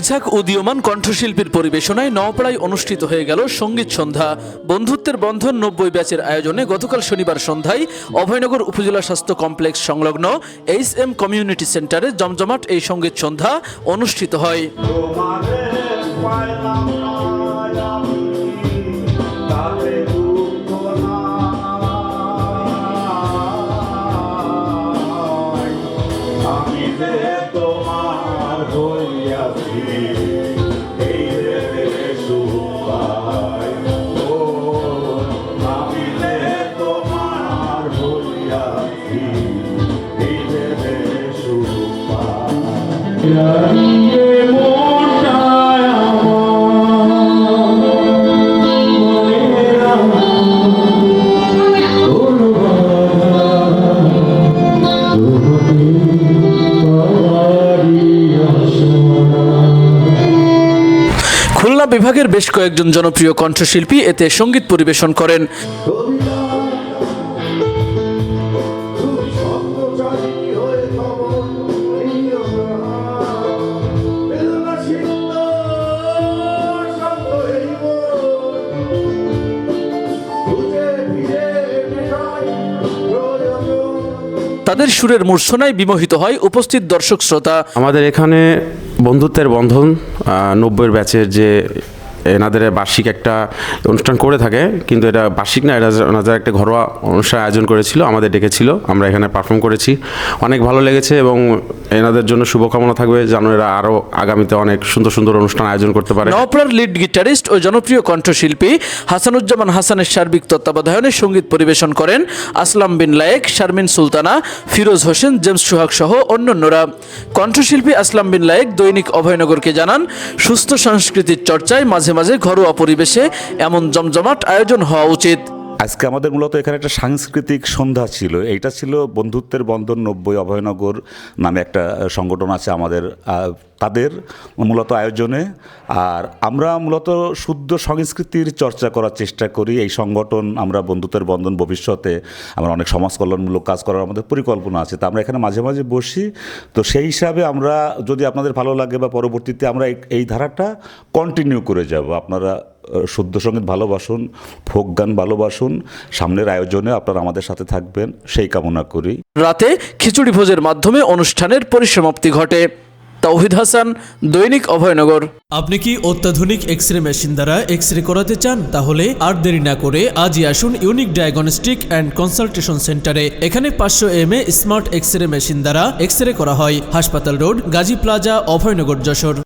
একঝাঁক উদীয়মান কণ্ঠশিল্পীর পরিবেশনায় নওপাড়ায় অনুষ্ঠিত হয়ে গেল সংগীত সন্ধ্যা। বন্ধুত্বের বন্ধন নব্বই ব্যাচের আয়োজনে গতকাল শনিবার সন্ধ্যায় অভয়নগর উপজেলা স্বাস্থ্য কমপ্লেক্স সংলগ্ন এইচ এম কমিউনিটি সেন্টারে জমজমাট এই সংগীত সন্ধ্যা অনুষ্ঠিত হয়। বিভাগের বেশ কয়েকজন জনপ্রিয় কণ্ঠশিল্পী এতে সংগীত পরিবেশন করেন। তাদের সুরের মূর্ছনায় বিমোহিত হয় উপস্থিত দর্শক শ্রোতা। আমাদের এখানে বন্ধুত্বের বন্ধন নব্বইয়ের ব্যাচের যে এনাদের বার্ষিক একটা অনুষ্ঠান করে থাকে, কিন্তু এটা বার্ষিক না, এটা ওনাদের একটা ঘরোয়া অনুষ্ঠান আয়োজন করেছিল, আমাদের ডেকেছিল, আমরা এখানে পারফর্ম করেছি। অনেক ভালো লেগেছে এবং এনাদের জন্য শুভকামনা থাকবে যেন এরা আরও আগামীতে অনেক সুন্দর সুন্দর অনুষ্ঠান আয়োজন করতে পারে। নওপাড়ার লিড গিটারিস্ট ও জনপ্রিয় কণ্ঠশিল্পী হাসানুজ্জামান হাসানের সার্বিক তত্ত্বাবধানে সংগীত পরিবেশন করেন আসলাম বিন লায়েক, শারমিন সুলতানা, ফিরোজ হোসেন, জেমস সোহাগ সহ অন্যান্যরা। কণ্ঠশিল্পী আসলাম বিন লায়েক দৈনিক অভয়নগরকে জানান, সুস্থ সংস্কৃতির চর্চায় মাঝে মাঝে মাঝে ঘরোয়া পরিবেশে এমন জমজমাট আয়োজন হওয়া উচিত। আজকে আমাদের মূলত এখানে একটা সাংস্কৃতিক সন্ধ্যা ছিল। এইটা ছিল বন্ধুত্বের বন্ধন নব্বই অভয়নগর নামে একটা সংগঠন আছে আমাদের তাদের মূলত আয়োজনে। আর আমরা মূলত শুদ্ধ সংস্কৃতির চর্চা করার চেষ্টা করি। এই সংগঠন আমরা বন্ধুত্বের বন্ধন ভবিষ্যতে আমরা অনেক সমাজ কল্যাণমূলক কাজ করার আমাদের পরিকল্পনা আছে। তা আমরা এখানে মাঝে মাঝে বসি। তো সেই হিসাবে আমরা যদি আপনাদের ভালো লাগে বা পরবর্তীতে আমরা এই- ধারাটা কন্টিনিউ করে যাব। আপনারা শুদ্ধ সংগীত ভালোবাসুন ফোক গান ভালোবাসুন সামনের আয়োজনে আপনারা আমাদের সাথে থাকবেন সেই কামনা করি। রাতে খিচুড়ি ভোজের মাধ্যমে অনুষ্ঠানের পরিসমাপ্তি ঘটে। তৌহিদ হাসান দৈনিক অভয়নগর। আপনি কি অত্যাধুনিক এক্স রে মেশিন দ্বারা এক্স রে করাতে চান? তাহলে আর দেরি না করে আজই আসুন ইউনিক ডায়াগনস্টিক অ্যান্ড কনসালটেশন সেন্টারে। এখানে পাঁচশো M A smart X ray machine দ্বারা এক্স রে করা হয়। হাসপাতাল রোড গাজী প্লাজা অভয়নগর যশোর।